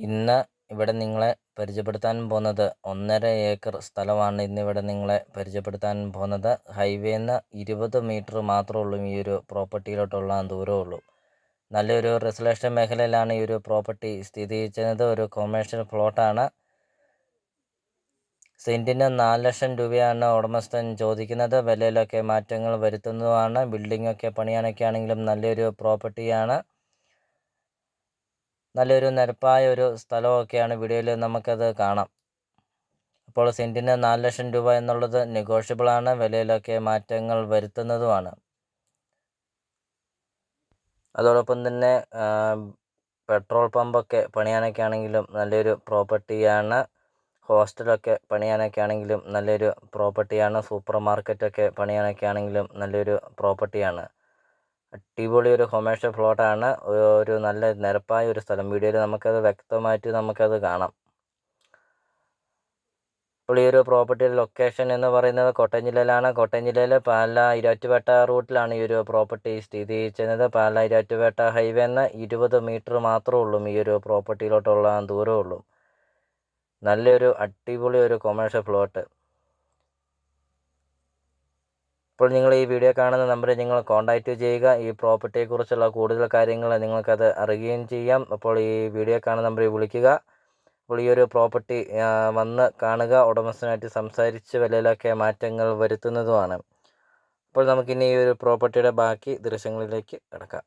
ഇന്ന് ഇവിടെ നിങ്ങളെ പരിചയപ്പെടുത്താൻ പോകുന്നത് ഒന്നര ഏക്കർ സ്ഥലമാണ്. ഇന്നിവിടെ നിങ്ങളെ പരിചയപ്പെടുത്താൻ പോകുന്നത് ഹൈവേ നിന്ന് ഇരുപത് മീറ്റർ മാത്രമേ ഉള്ളൂ. ഈ ഒരു പ്രോപ്പർട്ടിയിലോട്ടുള്ള ദൂരമുള്ളൂ നല്ലൊരു റെസിഡൻഷ്യൽ മേഖലയിലാണ് ഈ ഒരു പ്രോപ്പർട്ടി സ്ഥിതി ചെയ്യുന്നത്. ഒരു കൊമേഴ്ഷ്യൽ പ്ലോട്ടാണ് സെന്റിന് നാല് ലക്ഷം രൂപയാണ് ഉടമസ്ഥൻ ചോദിക്കുന്നത്. വിലയിലൊക്കെ മാറ്റങ്ങൾ വരുത്തുന്നതുമാണ്. ബിൽഡിങ്ങൊക്കെ പണിയാനൊക്കെ ആണെങ്കിലും നല്ലൊരു പ്രോപ്പർട്ടിയാണ് നല്ലൊരു നിരപ്പായ ഒരു സ്ഥലമൊക്കെയാണ് വീഡിയോയിൽ നമുക്കത് കാണാം. അപ്പോൾ സെന്റിന് നാല് ലക്ഷം രൂപ എന്നുള്ളത് നെഗോഷ്യബിളാണ്. വിലയിലൊക്കെ മാറ്റങ്ങൾ വരുത്തുന്നതുമാണ്. അതോടൊപ്പം തന്നെ പെട്രോൾ പമ്പൊക്കെ പണിയാനൊക്കെ ആണെങ്കിലും നല്ലൊരു പ്രോപ്പർട്ടിയാണ്. ഹോസ്റ്റലൊക്കെ പണിയാനൊക്കെ ആണെങ്കിലും നല്ലൊരു പ്രോപ്പർട്ടിയാണ്. സൂപ്പർ മാർക്കറ്റൊക്കെ പണിയാനൊക്കെ ആണെങ്കിലും നല്ലൊരു പ്രോപ്പർട്ടിയാണ്. അടിപൊളി ഒരു കൊമേഴ്ഷ്യൽ പ്ലോട്ടാണ് ഒരു നല്ല നിരപ്പായ ഒരു സ്ഥലം. വീഡിയോയിൽ നമുക്കത് വ്യക്തമായിട്ട് നമുക്കത് കാണാം. ഇപ്പോൾ ഈ ഒരു പ്രോപ്പർട്ടിയുടെ ലൊക്കേഷൻ എന്ന് പറയുന്നത് കോട്ടയം ജില്ലയിലാണ്. കോട്ടയം ജില്ലയിലെ പാല ഇരാറ്റുപേട്ട റൂട്ടിലാണ് ഈ ഒരു പ്രോപ്പർട്ടി സ്ഥിതി ചെയ്യുന്നത്. പാല ഇരാറ്റുപേട്ട ഹൈവേ എന്ന് ഇരുപത് മീറ്റർ മാത്രമേ ഉള്ളൂ. ഈ ഒരു പ്രോപ്പർട്ടിയിലോട്ടുള്ള ദൂരമുള്ളൂ നല്ലൊരു അടിപൊളി ഒരു കൊമേഴ്ഷ്യൽ പ്ലോട്ട് ഇപ്പോൾ നിങ്ങൾ ഈ വീഡിയോ കാണുന്ന നമ്പറിൽ നിങ്ങൾ കോൺടാക്റ്റ് ചെയ്യുക. ഈ പ്രോപ്പർട്ടിയെക്കുറിച്ചുള്ള കൂടുതൽ കാര്യങ്ങൾ നിങ്ങൾക്കത് അറിയുകയും ചെയ്യാം. അപ്പോൾ ഈ വീഡിയോ കാണുന്ന നമ്പറിൽ വിളിക്കുക. അപ്പോൾ ഈ ഒരു പ്രോപ്പർട്ടി വന്ന് കാണുക. ഉടമസ്ഥനായിട്ട് സംസാരിച്ച് വിലയിലൊക്കെ മാറ്റങ്ങൾ വരുത്തുന്നതുമാണ്. അപ്പോൾ നമുക്കിനി ഈ ഒരു പ്രോപ്പർട്ടിയുടെ ബാക്കി ദൃശ്യങ്ങളിലേക്ക് കിടക്കാം.